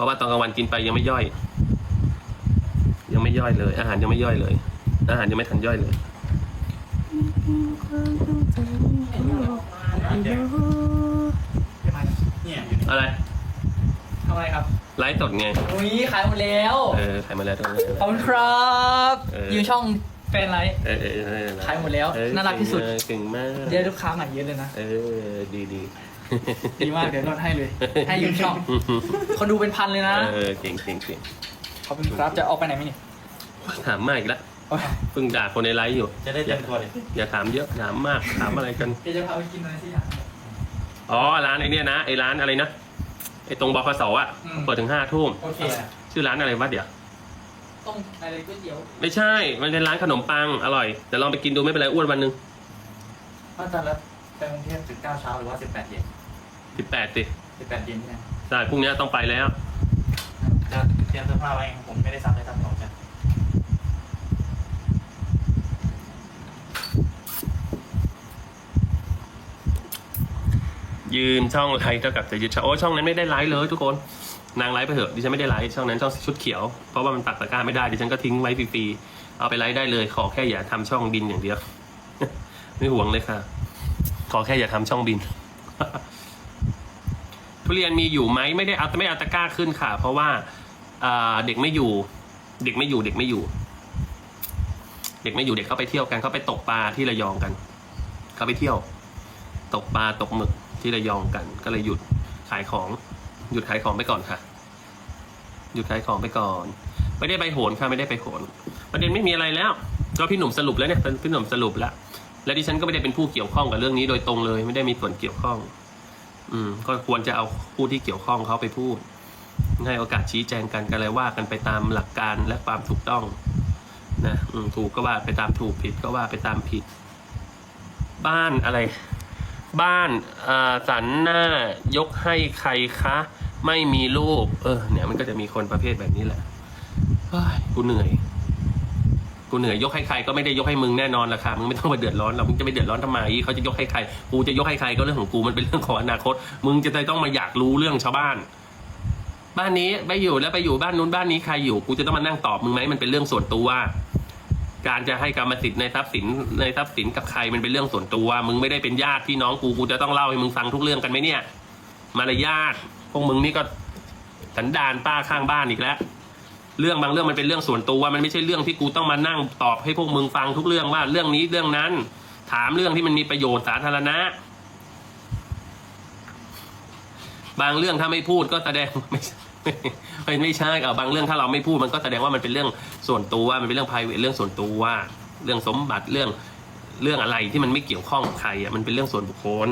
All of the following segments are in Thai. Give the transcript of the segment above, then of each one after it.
ราะว่าตอนกลางวันกินไปยังไม่ย่อย ยังไม่ย่อยเลย อาหารยังไม่ย่อยเลย อาหารยังไม่ทันย่อยเลยเนี่ยอยู่นี่อะไรทำอะไรครับไลฟ์สดไงอุ้ยขายหมดแล้วเออถ่ายมาแล้วตรงนี้ขอบคุณครับเออออยู่ช่องแฟนไลท์เออเออเออขายหมดแล้วเออน่ารักที่สุดเก่งมากเดี๋ยวลูกค้าใหม่เยอะเลยนะเออดีดี ดีมากเดี๋ยวนวดให้เลย ให้ยืมช่องคนดูเป็นพันเลยนะเออเก่งเก่งเก่งขอบคุณครับจะออกไปไหนไหมนี่ถามมากอีกแล้วเพิ่งด่าคนในไลฟ์อยู่ จะได้เต็มตัวเลยอย่าถามเยอะถามมากถามอะไรกันเดี๋ยวจะพาไปกินอะไรสักอย่างอ๋อร้านไอ้เนี่ยนะไอ้ร้านอะไรนะไอ้ตรงบคสอะอืมเปิดถึงห้าทุ่มโอเคชื่อร้านอะไรวะเดี๋ยวต้มอะไรก๋วยเตี๋ยวไม่ใช่ มันเป็นร้านขนมปังอร่อยแต่ลองไปกินดูไม่เป็นไรอ้วนวันหนึ่งถ้าจะแล้วไปกรุงเทพสิบเก้าเช้าหรือว่าสิบแปดเย็น สิบแปดสิสิบแปดเย็นเนี่ยใช่พรุ่งนี้ต้องไปแล้ว จะเตรียมเสื้อผ้าไว้ผมไม่ได้ซักเลยครับของฉันยืมช่องไลฟ์เท่ากับจะยึดช่องโอ้ยช่องนั้นไม่ได้ไลฟ์เลยทุกคน นางไลฟ์ไปเถอะดิฉันไม่ได้ไลฟ์ช่องนั้นช่องชุดเขียวเพราะว่ามันปักตะกร้าไม่ได้ดิฉันก็ทิ้งไว้ฟรีๆเอาไปไลฟ์ได้เลยขอแค่อย่าทำช่องบินอย่างเดียว ไม่ห่วงเลยค่ะ ขอแค่อย่าทำช่องบิน ทุเรียนมีอยู่ไหมไม่ได้เอาไม่เอาตะกร้าขึ้นค่ะ เพราะว่าเด็กไม่อยู่ เด็กไม่อยู่ เด็กไม่อยู่ เด็กไม่อยู่เด็กเขาไปเที่ยวกันเขาไปตกปลาที่ระยองกันเขาไปเที่ยว ตกปลาตกหมึกที่ระยองกัน ก็เลยหยุดขายของ หยุดขายของไปก่อนค่ะ หยุดขายของไปก่อน ไม่ได้ไปโหนค่ะไม่ได้ไปโหนประเด็นไม่มีอะไรแล้วก็พี่หนุ่มสรุปแล้วเนี่ยพี่หนุ่มสรุปแล้วและดิฉันก็ไม่ได้เป็นผู้เกี่ยวข้องกับเรื่องนี้โดยตรงเลย ไม่ได้มีส่วนเกี่ยวข้อง อืมก็ควรจะเอาผู้ที่เกี่ยวข้องเขาไปพูด ให้โอกาสชี้แจงกันกันอะไรว่ากันไปตามหลักการและความถูกต้องนะอืมถูกก็ว่าไปตามถูกผิดก็ว่าไปตามผิด บ้านอะไร บ้านอ่าสันหน้ายกให้ใครคะ ไม่มีลูกเออ เนี่ยมันก็จะมีคนประเภทแบบนี้แหละเฮ้ยกูเหนื่อย กูเหนื่อยยกให้ใครก็ไม่ได้ยกให้มึงแน่นอนละค่ะมึงไม่ต้องมาเดือดร้อนเรามึงจะไปเดือดร้อนทำไมเขาจะยกให้ใครกูจะยกให้ใครก็เรื่องของกูมันเป็นเรื่องของอนาคต มึงจะต้องมาอยากรู้เรื่องชาวบ้าน บ้านนี้ไปอยู่แล้วไปอยู่บ้านนู้นบ้านนี้ใครอยู่กูจะต้องมานั่งตอบมึงไหมมันเป็นเรื่องส่วนตัวการจะให้กรรมสิทธิ์ในทรัพย์สินในทรัพย์สินกับใครมันเป็นเรื่องส่วนตัว มึงไม่ได้เป็นญาติพี่น้องกูกูจะต้องเล่าให้มึงฟังทุกเรื่องกันไหมเนี่ย มารยาทพวกมึงนี่ก็สันดานป้าข้างบ้านอีกแล้ว เรื่องบางเรื่องมันเป็นเรื่องส่วนตัวมันไม่ใช่เรื่องที่กูต้องมานั่งตอบให้พวกมึงฟังทุกเรื่องว่าเรื่องนี้เรื่องนั้น ถามเรื่องที่มันมีประโยชน์สาธารณะ บางเรื่องถ้าไม่พูดก็แสดงไม่ใช่ไม่ไม่ใช่เอาบางเรื่องถ้าเราไม่พูดมันก็แสดงว่ามันเป็นเรื่องส่วนตัวมันเป็นเรื่อง private เรื่องส่วนตัวเรื่องสมบัติเรื่องเรื่องอะไรที่มันไม่เกี่ยวข้องกับใครอะมันเป็นเรื่องส่วนบุคคล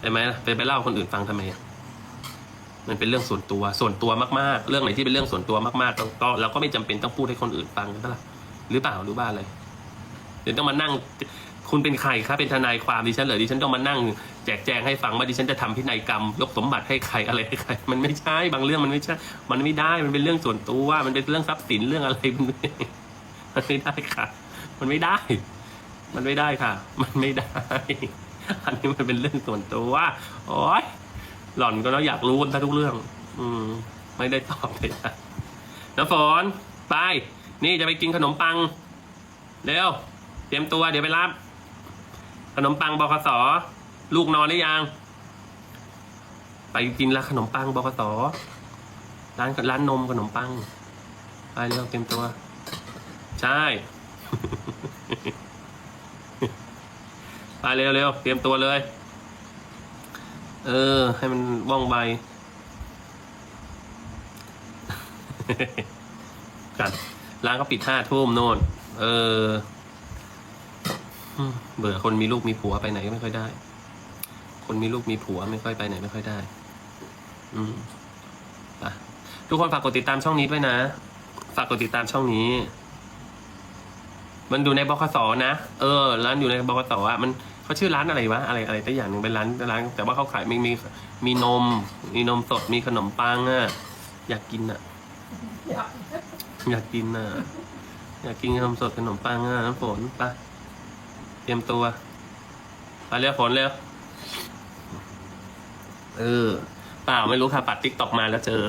ใช่ไหมไปไปเล่าคนอื่นฟังทำไมอะ มันเป็นเรื่องส่วนตัวส่วนตัวมากๆ เรื่องไหนที่เป็นเรื่องส่วนตัวมากๆก็เราก็ไม่จำเป็นต้องพูดให้คนอื่นฟังก็ได้หรือเปล่าหรือบ้าอะไรเดี๋ยวต้องมานั่งคุณเป็นใครครับเป็นทนายความดิฉันเหรอดิฉันต้องมานั่งแจกแจงให้ฟังว่าดิฉันจะทำพินัยกรรม ยกสมบัติให้ใครอะไรให้ใคร มันไม่ใช่บางเรื่องมันไม่ใช่ มันไม่ได้มันเป็นเรื่องส่วนตัวมันเป็นเรื่องทรัพย์สินเรื่องอะไรมันไม่มันไม่ได้ค่ะ มันไม่ได้ มันไม่ได้ค่ะ มันไม่ได้ อันนี้มันเป็นเรื่องส่วนตัวโอ๊ย หล่อนก็แล้วอยากรู้กันทุกเรื่อง อืม ไม่ได้ตอบเลยนะน้ำฝนไป นี่จะไปกินขนมปัง เร็ว เตรียมตัวเดี๋ยวไปรับ ขนมปังบคสลูกนอนหรือยัง ไปกินละขนมปังบคสร้านร้านนมขนมปัง ไปเร็วเตรียมตัว ใช่ ไปเร็วเร็วเตรียมตัวเลย เออ ให้มันว่องไวกันร้านก็ปิดห้าทุ่มโน่น เออ เบื่อคนมีลูกมีผัวไปไหนก็ไม่ค่อยได้ คนมีลูกมีผัวไม่ค่อยไปไหนไม่ค่อยได้ อืมไปทุกคนฝากกดติดตามช่องนี้ด้วยนะ ฝากกดติดตามช่องนี้ มันอยู่ในบคสนะ เออ ร้านอยู่ในบคสอะ มัน เขาชื่อร้านอะไรวะอะไรอะไรแต่อย่างหนึ่งเป็นร้านร้าน แต่ว่าเขาขายมีมีมีนม มีนมสดมีขนมปังอะอยากกินอะ อยากกินอะ อยากกินขนมสดขนมปังอะน้ำฝนไปเตรียมตัวไปเร็วฝนเร็วเออเปล่าไม่รู้ค่ะปัดติ๊กตอกมาแล้วเจอ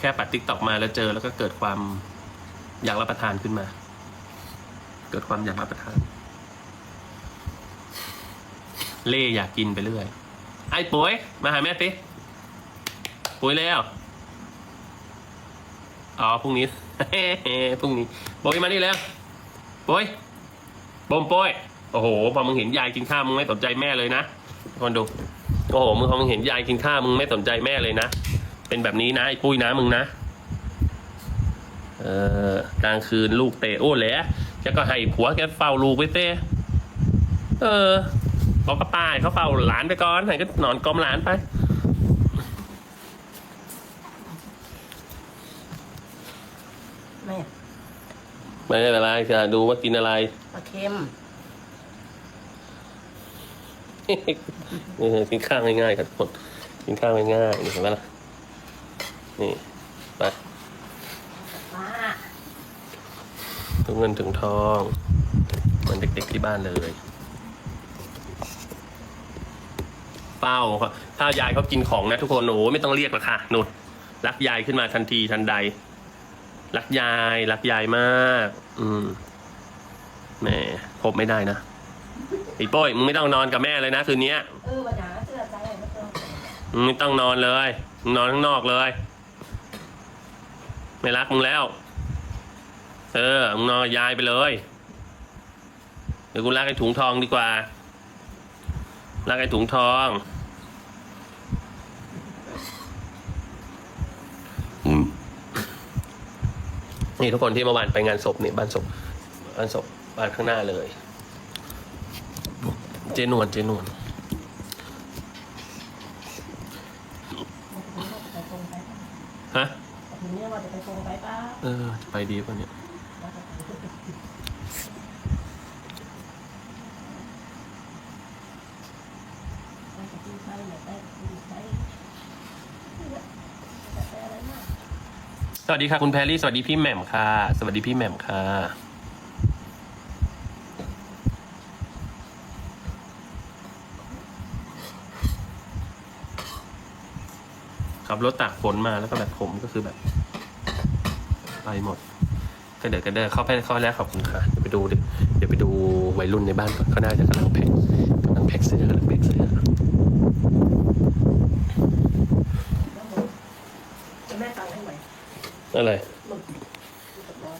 แค่ปัดติ๊กตอกมาแล้วเจอ แล้วก็เกิดความอยากรับประทานขึ้นมา เกิดความอยากรับประทาน เล่อยากกินไปเรื่อย ไอ้ปุ๋ยมาหาแม่สิปุ๋ยแล้วอ๋อพรุ่งนี้พรุ่งนี้ปุ๋ยมานี่แล้วปุ๋ยบมปุ้ยโอ้โหพอมึงเห็นยายกินข้าวมึงไม่สนใจแม่เลยนะคนดูโอ้โหมึงพอมึงเห็นยายกินข้าวมึงไม่สนใจแม่เลยนะเป็นแบบนี้นะไอ้ปุ้ยนะมึงนะเออกลางคืนลูกเตะโอ้แหละแกก็ให้ผัวแกเฝ้าลูกไปเต้เออ บอกกับป้ายเขาเฝ้าหลานไปก่อนให้ก็นอนกลมหลานไปแม่ไม่เป็นไรจะดูว่ากินอะไรปลาเค็มเออกินข้าวง่ายๆกันหมดกินข้าวง่ายๆนี่เห็นไหมล่ะนี่ไปปลาถึงเงินถึงทองเหมือนเด็กๆที่บ้านเลย เป้าถ้ายายเขากินของนะทุกคนโอ้โหไม่ต้องเรียกหรอกค่ะนุดรักยายขึ้นมาทันทีทันใด รักยายรักยายมาก อืมแหมพบไม่ได้นะไอ้โป้ยมึงไม่ต้องนอนกับแม่เลยนะคืนนี้เออปัญหาเสื้อใจมาเติมมึงไม่ต้องนอนเลยมึงนอนข้างนอกเลย ไม่รักมึงแล้ว เออมึงนอนกับยายไปเลยเดี๋ยวกูรักไอ้ถุงทองดีกว่ารักไอ้ถุงทอง นี่ทุกคนที่เมื่อวานไปงานศพนี่บ้านศพบ้านศพบ้านข้างหน้าเลย เจนวลเจนวลไปตรงไปฮะทีนี้ว่าจะไปตรงไปป้า เออ จะไปดีป่ะเนี่ย ไปกับที่ไปเนี่ยไปกับที่ไปแต่อะไรมาก ส วัสดีค่ะคุณแพรรี่ สวัสดีพี่แหม่มค่ะ สวัสดีพี่แหม่มค่ะ ขับรถตากฝนมาแล้วก็แบบผมก็คือแบบไปหมดก็เดี๋ยวกันเด้อเข้าไปเข้าแรกขอบคุณค่ะ เดี๋ยวไปดูเดี๋ยวไปดูวัยรุ่นในบ้านก่อนเขาน่าจะกำลังแพ็คกำลังแพ็คเสื้อกำลังแพ็คเสื้อ จะแม่ตังค์ให้ไหม อะไรหมึกกับร้อย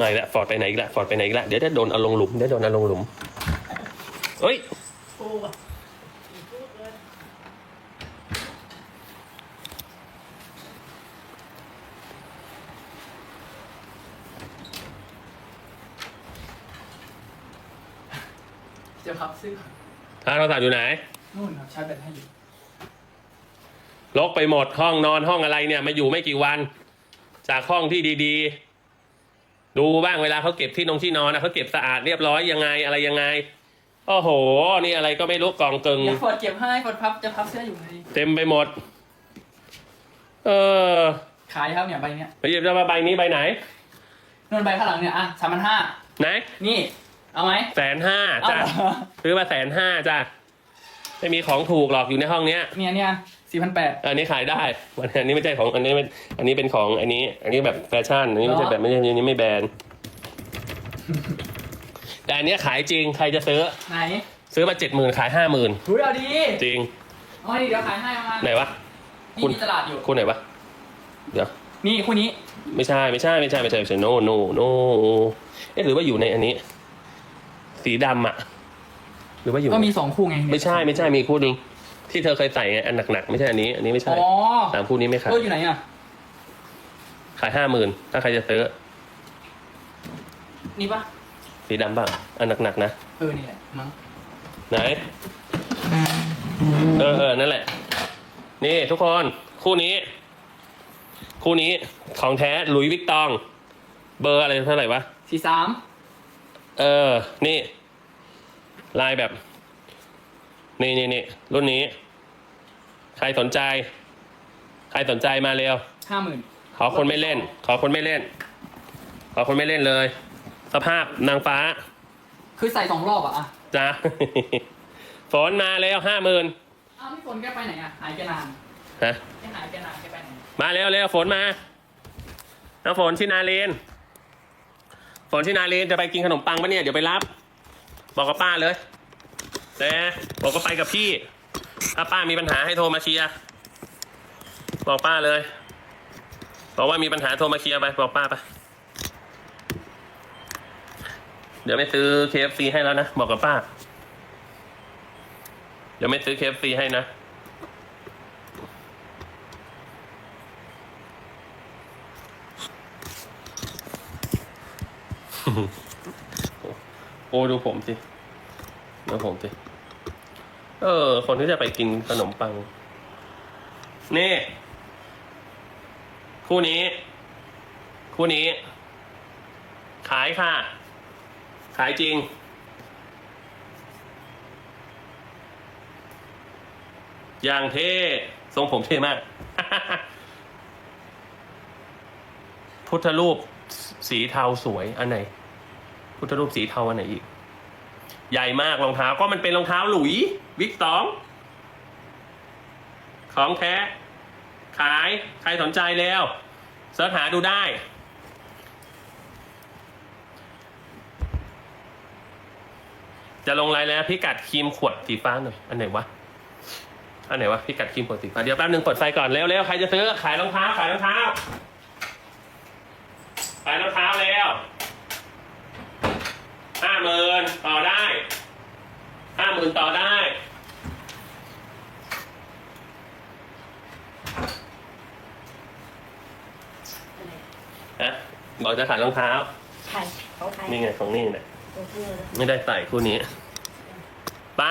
มาอีกแล้วฟอร์ดไปไหนอีกแล้วฟอร์ดไปไหนอีกแล้วเดี๋ยวได้โดนเอาลงหลุมเดี๋ยวโดนเอาลงหลุมเฮ้ยปูอะจะพับเสื้อทางโทรศัพท์อยู่ไหนนู่นครับชาร์จแบตให้อยู่ ลกไปหมดห้องนอนห้องอะไรเนี่ย มาอยู่ไม่กี่วัน จากห้องที่ดีๆ ดูบ้างเวลาเขาเก็บที่นงที่นอนนะเขาเก็บสะอาดเรียบร้อยยังไงอะไรยังไงโอ้โห นี่อะไรก็ไม่รู้กองเกิงเดี๋ยวฟอดเก็บให้ฟอดพับจะพับเสื้ออยู่ไงเต็มไปหมด เออ ขายครับเนี่ยใบเนี้ยไปหยิบจะมาใบนี้ใบไหนนู่นใบข้างหลังเนี่ยอะสามพันห้าไหน นี่ เอาไหมแสนห้าเอาจ้ะเหรอซื้อมาแสนห้าจ้ะไม่มีของถูกหรอกอยู่ในห้องเนี้ยเนี่ยเนี่ย สี่พันแปดอันนี้ขายได้ อันนี้ไม่ใช่ของอันนี้เป็นอันนี้เป็นของอันนี้ อันนี้แบบแฟชั่น อันนี้ไม่ใช่เหรอแบบไม่ใช่อันนี้ไม่แบรนด์แต่อันเนี้ยขายจริงใครจะซื้อ ไหนซื้อมาเจ็ดหมื่นขายห้าหมื่นหุ้ยเอาดีจริงเอาดิเดี๋ยวขายให้เอามาไหนวะนี่คุณมีตลาดอยู่คุณไหนวะเดี๋ยวนี่คู่นี้ ไม่ใช่ไม่ใช่ไม่ใช่ไม่ใช่ไม่ใช่โนโนโนเอ๊ะหรือว่าอยู่ในอันนี้ สีดำอะหรือว่าอยู่ก็มีสองคู่ไง ไม่ใช่ไม่ใช่มีคู่หนึง ที่เธอเคยใส่ไงอันหนักๆไม่ใช่อันนี้อันนี้ไม่ใช่อ๋อสามคู่นี้ไม่ขายเอออยู่ไหนอะ ขายห้าหมื่นถ้าใครจะซื้อนี่ปะสีดำเปล่าอันหนักๆนะเออนี่แหละมั้งไหนเออเออนั่นแหละ นี่ทุกคนคู่นี้ คู่นี้ของแท้หลุยส์วิกตอง เบอร์อะไรเท่าไหร่วะสี่สามเออ นี่ ลายแบบ นี่นี่นี่รุ่นนี้ ใครสนใจ ใครสนใจมาเร็ว ห้าหมื่นขอคนไม่เล่น ขอคนไม่เล่น ขอคนไม่เล่นเลย สภาพนางฟ้าคือใส่สองรอบอะอะจ้า ฝนมาแล้วห้าหมื่นอ้าวพี่ฝนแกไปไหนอะหายไปนานฮะ แกหายแกนานแกไปไหนมาเร็วเร็วฝนมาน้ำฝนชินาเรนฝนชินาเรนจะไปกินขนมปังปะเนี่ย เดี๋ยวไปรับ บอกกับป้าเลย แต่บอกก็ไปกับพี่ ถ้าป้ามีปัญหาให้โทรมาเคลียร์บอกป้าเลย บอกว่ามีปัญหาโทรมาเคลียร์ไปบอกป้าไป เดี๋ยวไม่ซื้อ KFC ให้แล้วนะ บอกกับป้า เดี๋ยวไม่ซื้อ KFC ให้นะโอ้ดูผมสิดูผมสิ เออ คนที่จะไปกินขนมปัง นี่ คู่นี้ คู่นี้ ขายค่ะ ขายจริง อย่างเท่ทรงผมเท่มาก พุทธรูปสีเทาสวย อันไหน พุทธรูปสีเทาอันไหนอีก ใหญ่มากรองเท้าก็มันเป็นรองเท้าหลุยวิกตองของแท้ ขายใครสนใจแล้วเสิร์ชหาดูได้ จะลงรายแล้วพิกัดครีมขวดสีฟ้าหน่อย อันไหนวะ อันไหนวะพิกัดครีมขวดสีฟ้าเดี๋ยวแป๊บนึงเปิดไฟก่อนเร็วๆใครจะซื้อขายรองเท้าขายรองเท้า ขายรองเท้าแล้ว ห้าหมื่นต่อได้ห้าหมื่นต่อได้ฮะบอกจะขายรองเท้าใครเขาใครนี่ไงของนี่เนี่ยตัวเพื่อนไม่ได้ใส่คู่นี้ ไป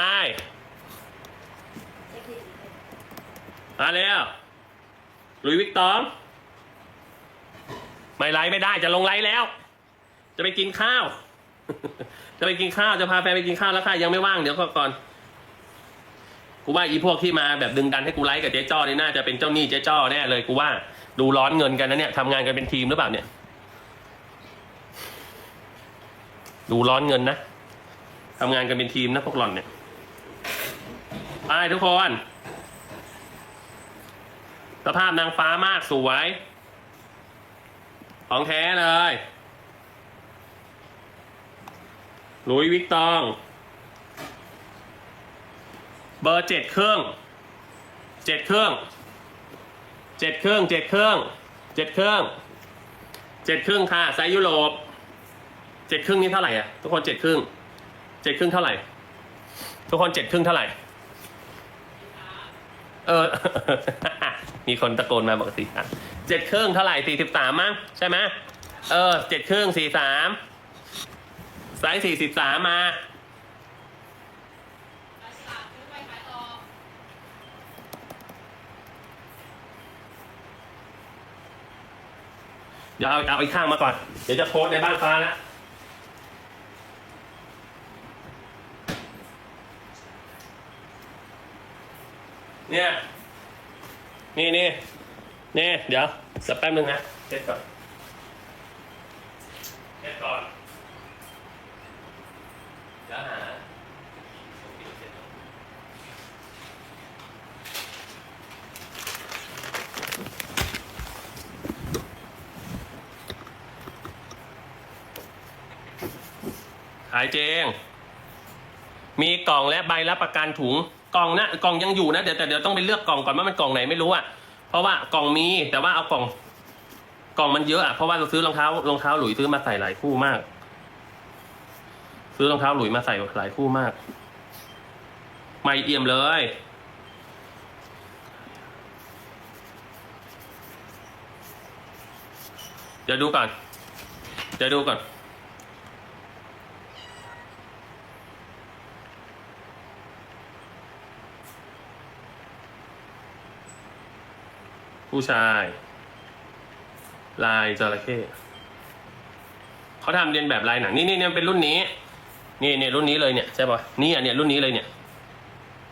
มาแล้วหลุยส์วิกตองไม่ไลฟ์ไม่ได้จะลงไลฟ์แล้ว จะไปกินข้าว จะไปกินข้าวจะพาแฟนไปกินข้าวแล้วค่ะยังไม่ว่างเดี๋ยวก่อนกูว่าอีพวกที่มาแบบดึงดันให้กูไลฟ์กับเจ๊จ้อนี่น่าจะเป็นเจ้าหนี้เจ๊จ้อแน่เลยกูว่าดูร้อนเงินกันนะเนี่ยทำงานกันเป็นทีมหรือเปล่าเนี่ย ดูร้อนเงินนะทำงานกันเป็นทีมนะพวกหล่อนเนี่ยไปทุกคนสภาพนางฟ้ามากสวย ของแท้เลย หลุยวิกตอง เบอร์เจ็ดเครื่องเจ็ดเครื่องเจ็ดเครื่องเจ็ดเครื่องเจ็ดเครื่องเจ็ดครึ่งค่ะไซส์ยุโรปเจ็ดครึ่งนี่เท่าไหร่อะทุกคนเจ็ดครึ่งเจ็ดครึ่งเท่าไหร่ ทุกคนเจ็ดครึ่งเท่าไหร่ เออ มีคนตะโกนมาบอกสี่สามเจ็ดครึ่งเท่าไหร่สี่สิบสามมั้งใช่ไหมเออเจ็ดครึ่งสี่สาม ไซส์สี่สิบสามมา เดี๋ยวเอาเอาอีกข้างมาก่อน เดี๋ยวจะโพสในบ้านฟ้าล้วเนี่ยนี่นี่นี่ เดี๋ยวสักแป๊บนึงนะเช็ดก่อนเช็ดก่อนเดี๋ยวหาขายเจง มีกล่องและใบรับประกันถุงกล่องนะกล่องยังอยู่นะเดี๋ยวแต่เดี๋ยวต้องไปเลือกกล่องก่อนว่ามันกล่องไหนไม่รู้อะเพราะว่ากล่องมีแต่ว่าเอากล่อง กล่องมันเยอะอะเพราะว่าเราซื้อรองเท้ารองเท้าหลุยซื้อมาใส่หลายคู่มาก ซื้อรองเท้าหลุยมาใส่หลายคู่มาก ไม่เอี่ยมเลยเดี๋ยวดูก่อนเดี๋ยวดูก่อน ผู้ชาย ลายจระเข้เขาทำเรียนแบบลายหนังนี่นี่เนี่ยเป็นรุ่นนี้ นี่เนี่ยรุ่นนี้เลยเนี่ยใช่ปะนี่อันเนี่ยรุ่นนี้เลยเนี่ย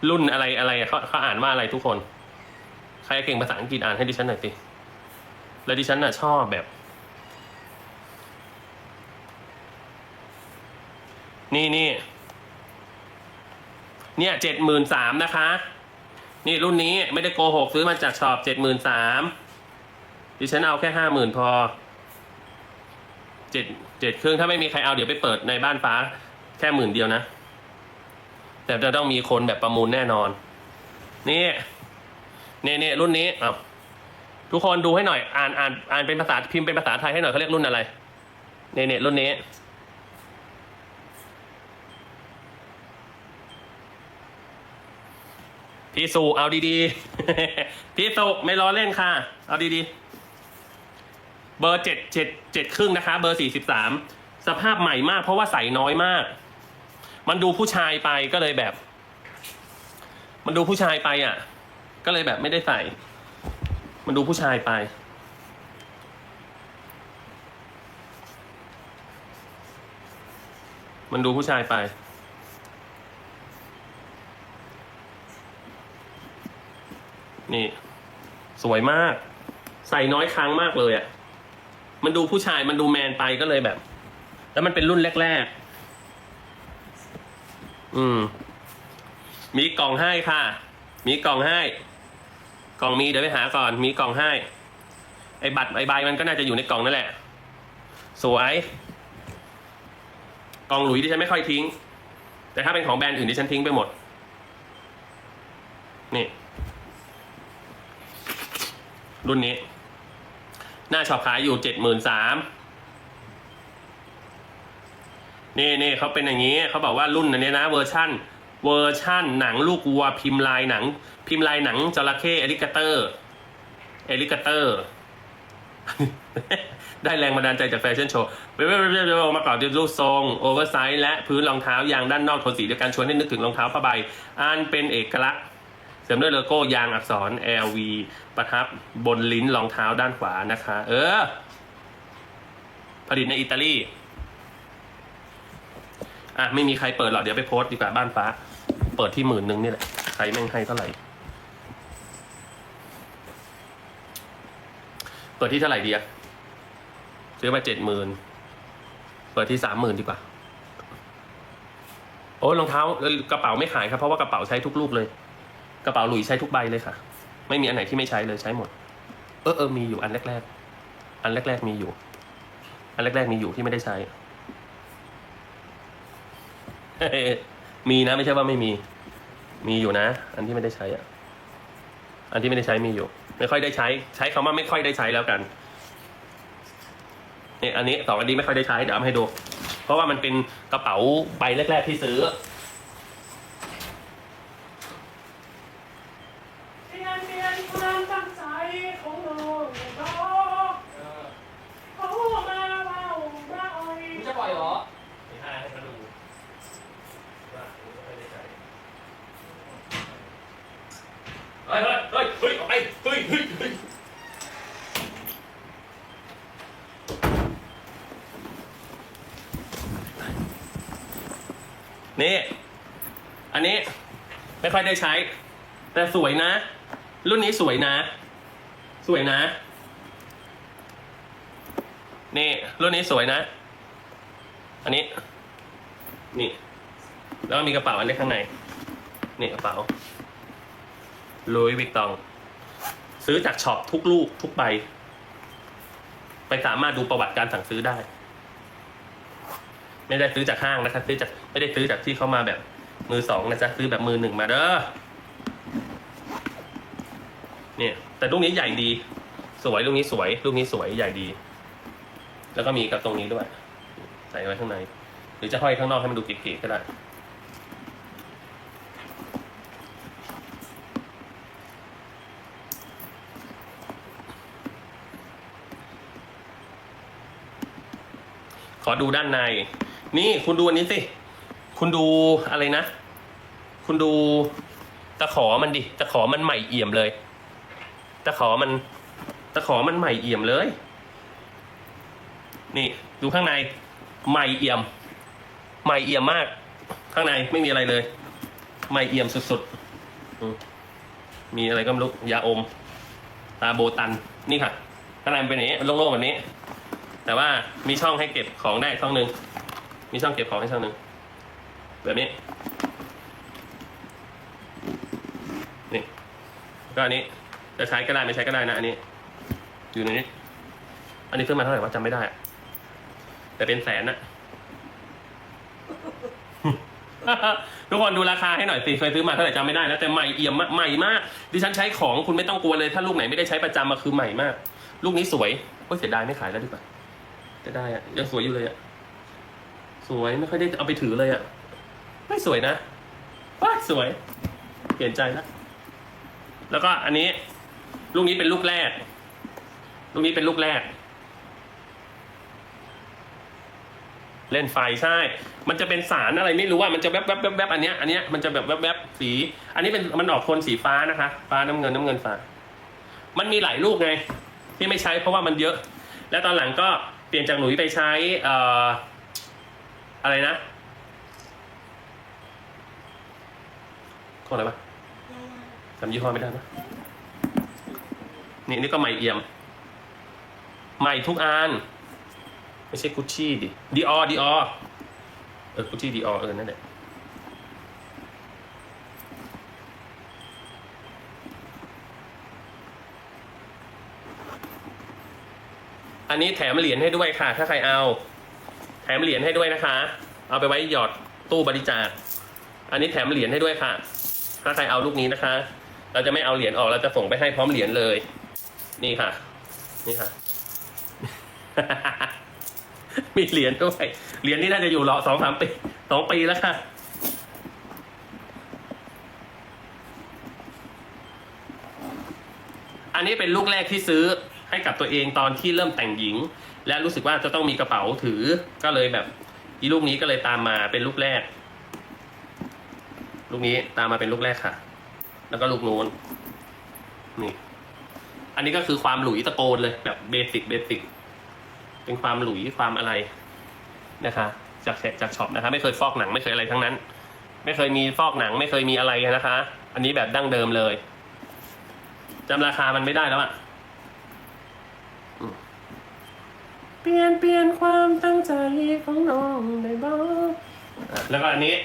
รุ่นอะไรอะไรเขาเขาอ่านว่าอะไรทุกคน ใครเก่งภาษาอังกฤษอ่านให้ดิฉันหน่อยสิแล้วดิฉันน่ะชอบแบบ นี่นี่เนี่ยเจ็ดหมื่นสามนะคะ นี่รุ่นนี้ไม่ได้โกหกซื้อมาจากช็อปเจ็ดหมื่นสามดิฉันเอาแค่ห้าหมื่นพอเจ็ดเจ็ดครึ่งถ้าไม่มีใครเอาเดี๋ยวไปเปิดในบ้านฟ้า แค่หมื่นเดียวนะ แต่จะต้องมีคนแบบประมูลแน่นอน นี่นี่นี่รุ่นนี้อ้าวทุกคนดูให้หน่อย อ่านอ่านอ่านเป็นภาษาพิมพ์เป็นภาษาไทยให้หน่อยเขาเรียกรุ่นอะไรเนี่นี่รุ่นนี้ พี่สุเอาดีๆ พี่สุไม่ล้อเล่นค่ะ เอาดีๆ เบอร์เจ็ดเจ็ดเจ็ดครึ่งนะคะ เบอร์สี่สิบสามสภาพใหม่มากเพราะว่าใส่น้อยมาก มันดูผู้ชายไปก็เลยแบบ มันดูผู้ชายไปอะ ก็เลยแบบไม่ได้ใส่ มันดูผู้ชายไป มันดูผู้ชายไป นี่ สวยมาก ใส่น้อยครั้งมากเลยอะ่ะ มันดูผู้ชายมันดูแมนไปก็เลยแบบ แล้วมันเป็นรุ่นแรกๆ อืม มีกล่องให้ค่ะ มีกล่องให้ กล่องมีเดี๋ยวไปหาก่อน มีกล่องให้ ไอ้บัตรไอ้ใบมันก็น่าจะอยู่ในกล่องนั่นแหละ สวย กล่องหลุยที่ฉันไม่ค่อยทิ้ง แต่ถ้าเป็นของแบรนด์อื่นที่ฉันทิ้งไปหมด รุ่นนี้ หน้าช็อปขายอยู่เจ็ดหมื่นสามนี่นี่เขาเป็นอย่างนี้เขาบอกว่ารุ่นอันนี้นะเวอร์ชั่น เวอร์ชั่นหนังลูกวัวพิมพ์ลายหนัง พิมพ์ลายหนังจระเข้เอลิกเตอร์เอลิกเตอร์ได้แรงบันดาลใจจากแฟชั่นโชว์เว็บๆมาก่อนด้วยรูปทรงโอเวอร์ไซส์และพื้นรองเท้ายางด้านนอกโทนสีด้วยการชวนให้นึกถึงรองเท้าผ้าใบอันเป็นเอกลักษณ์ เสริมด้วยโลโก้ยางอักษร LV ประทับบนลิ้นรองเท้าด้านขวานะคะ เออ ผลิตในอิตาลีอะไม่มีใครเปิดหรอกเดี๋ยวไปโพสต์ดีกว่าบ้านฟ้า เปิดที่หมื่นหนึ่งนี่แหละ ใครแม่งให้เท่าไหร่ เปิดที่เท่าไหร่ดีอะซื้อมาเจ็ดหมื่นเปิดที่สามหมื่นดีกว่า โอ้รองเท้ากระเป๋าไม่ขายครับเพราะว่ากระเป๋าใช้ทุกลูกเลย กระเป๋าหลุยใช้ทุกใบเลยค่ะ ไม่มีอันไหนที่ไม่ใช้เลยใช้หมด เออเออมีอยู่อันแรก ๆ อันแรก ๆ มีอยู่ อันแรก ๆ มีอยู่ที่ไม่ได้ใช้ มีนะไม่ใช่ว่าไม่มี มีอยู่นะ อันที่ไม่ได้ใช้อะ อันที่ไม่ได้ใช้มีอยู่ ไม่ค่อยได้ใช้ ใช้คำว่าไม่ค่อยได้ใช้แล้วกันเนี่ยอันนี้สองอันนี้ไม่ค่อยได้ใช้เดี๋ยวเอามาให้ดู เพราะว่ามันเป็นกระเป๋าใบแรก ๆ ที่ซื้อ เรียนเรียนความตั้งใจของน้องน้องเขามาเล่าได้ มึงจะปล่อยเหรอ ไม่ให้ให้เขาดูว่าไม่ได้ใจเฮ้ยเฮ้ยเฮ้ยเฮ้ยออกไปเฮ้ยเฮ้ยเฮ้ยนี่ อันนี้ไม่ ค่อยได้ใช้ แต่สวยนะ รุ่นนี้สวยนะ สวยนะ นี่ รุ่นนี้สวยนะ อันนี้ นี่ แล้วมีกระเป๋าอันนี้ข้างใน นี่กระเป๋าลุยวิกตอง ซื้อจากช็อปทุกลูกทุกใบ ไปสามารถดูประวัติการสั่งซื้อได้ ไม่ได้ซื้อจากห้างนะครับซื้อจากไม่ได้ซื้อจากที่เขามาแบบ มือสองนะจ๊ะซื้อแบบมือหนึ่งมาเด้อเนี่ย แต่ลูกนี้ใหญ่ดี สวยลูกนี้สวย ลูกนี้สวยใหญ่ดี แล้วก็มีกับตรงนี้ด้วย ใส่ไว้ข้างใน หรือจะห้อยข้างนอกให้มันดูเก๋ๆก็ได้ขอดูด้านใน นี่คุณดูอันนี้สิ คุณดูอะไรนะ คุณดูตะขอมันดิตะขอมันใหม่เอี่ยมเลยตะขอมันตะขอมันใหม่เอี่ยมเลย นี่ดูข้างในใหม่เอี่ยม ใหม่เอี่ยมมาก ข้างในไม่มีอะไรเลย ใหม่เอี่ยมสุดๆมมีอะไรก็ไม่รู้ยาอม ตาโบตันนี่ค่ะข้างในมันเป็นอย่างนี้โล่งๆแบบนี้ แต่ว่ามีช่องให้เก็บของได้ช่องหนึ่งมีช่องเก็บของให้ช่องหนึ่ง แบบนี้ นี่ ก็อันนี้ จะใช้ก็ได้ไม่ใช้ก็ได้นะอันนี้ อยู่ในนี้ อันนี้ซื้อมาเท่าไหร่วะจำไม่ได้ แต่เป็นแสนอะทุกคนดูราคาให้หน่อยสิเคยซื้อมาเท่าไหร่จำไม่ได้แล้วแต่ใหม่เอี่ยมใหม่มาก ดิฉันใช้ของคุณไม่ต้องกลัวเลยถ้าลูกไหนไม่ได้ใช้ประจำมาคือใหม่มาก ลูกนี้สวยโอ้เสียดายไม่ขายแล้วดีกว่าจะได้อะยังสวยอยู่เลยอะสวยไม่ค่อยได้เอาไปถือเลยอะ ไม่สวยนะว้าสวย เปลี่ยนใจแล้วแล้วก็อันนี้ ลูกนี้เป็นลูกแรก ลูกนี้เป็นลูกแรก เล่นไฟใช่ มันจะเป็นสารอะไรไม่รู้ว่ามันจะแวบแวบแวบแวบอันเนี้ยอันเนี้ยมันจะแบบแวบแวบสี อันนี้เป็นมันออกโทนสีฟ้านะคะ ฟ้าน้ำเงินน้ำเงินฟ้า มันมีหลายลูกไง ที่ไม่ใช้เพราะว่ามันเยอะ แล้วตอนหลังก็เปลี่ยนจากหลุยไปใช้เอ่ออะไรนะ ของอะไรปะจำยี่ห้อไม่ได้ปะนี่นี่ก็ใหม่เอี่ยมใหม่ทุกอัน ไม่ใช่กุชชี่ดิดีออดีออเออกุชชี่ดีออเออ นั่นแหละอันนี้แถมเหรียญให้ด้วยค่ะ ถ้าใครเอา แถมเหรียญให้ด้วยนะคะ เอาไปไว้หยอดตู้บริจาค อันนี้แถมเหรียญให้ด้วยค่ะ ถ้าใครเอาลูกนี้นะคะ เราจะไม่เอาเหรียญออกเราจะส่งไปให้พร้อมเหรียญเลย นี่ค่ะ นี่ค่ะ มีเหรียญด้วยเหรียญนี่น่าจะอยู่รอสองสามปีสองปีแล้วค่ะอันนี้เป็นลูกแรกที่ซื้อให้กับตัวเองตอนที่เริ่มแต่งหญิง และรู้สึกว่าจะต้องมีกระเป๋าถือก็เลยแบบอีลูกนี้ก็เลยตามมาเป็นลูกแรก ลูกนี้ตามมาเป็นลูกแรกค่ะ แล้วก็ลูกนู้นนี่ อันนี้ก็คือความหลุยตะโกนเลยแบบเบสิกเบสิกเป็นความหลุยความอะไรนะคะ จากจากช็อปนะคะ ไม่เคยฟอกหนังไม่เคยอะไรทั้งนั้น ไม่เคยมีฟอกหนังไม่เคยมีอะไรนะคะ อันนี้แบบดั้งเดิมเลยจำราคามันไม่ได้แล้วอะเปลี่ยนเปลี่ยนความตั้งใจของน้องได้บ้างแล้วก็อันนี้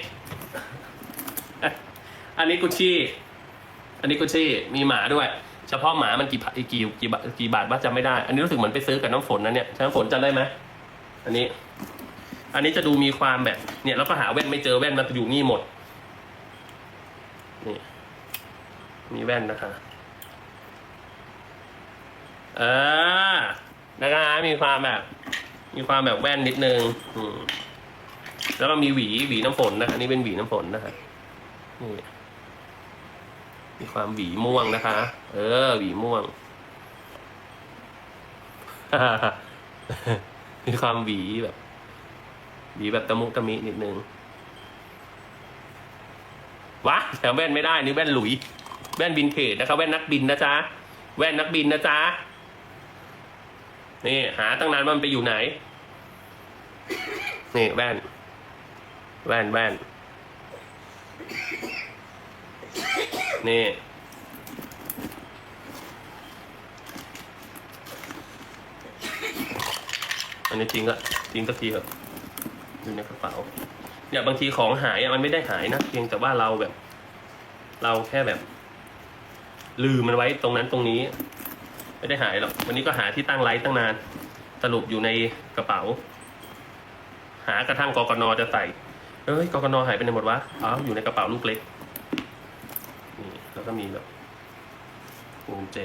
อันนี้กุชชี่ อันนี้กุชชี่ มีหมาด้วย เฉพาะหมามันกี่กี่กี่บาทกี่บาทว่าจำไม่ได้ อันนี้รู้สึกเหมือนไปซื้อกับน้ำฝนนะเนี่ยน้ำฝนจำได้ไหมอันนี้ อันนี้จะดูมีความแบบ เนี่ยแล้วก็หาแว่นไม่เจอแว่นมันอยู่นี่หมด นี่ มีแว่นนะคะเออนะคะมีความแบบ มีความแบบแว่นนิดนึง อืมแล้วก็มีหวีหวีน้ำฝนนะคะอันนี่เป็นหวีน้ำฝนนะคะนี่ มีความหวีม่วงนะคะ เออ หวีม่วง มีความหวีแบบ หวีแบบตะมุตะมินิดนึงวะแต่แว่นไม่ได้ นี่แว่นหลุย แว่นวินเทจนะครับ แว่นนักบินนะจ๊ะ แว่นนักบินนะจ๊ะ นี่ หาตั้งนานว่ามันไปอยู่ไหน นี่แว่น แว่นแว่น นี่ อันนี้จริงก็จริงสักทีแบบอยู่ในกระเป๋าเนี่ยบางทีของหายอะมันไม่ได้หายนะเพียงแต่ว่าเราแบบ เราแค่แบบ ลืมมันไว้ตรงนั้นตรงนี้ ไม่ได้หายหรอกวันนี้ก็หาที่ตั้งไลท์ตั้งนาน สรุปอยู่ในกระเป๋า หากระทั่งกกนจะใส่เอ้ยกกนหายไปไหนหมดวะอ๋ออยู่ในกระเป๋าลูกเล็ก แล้วก็มีแบบกุญแจ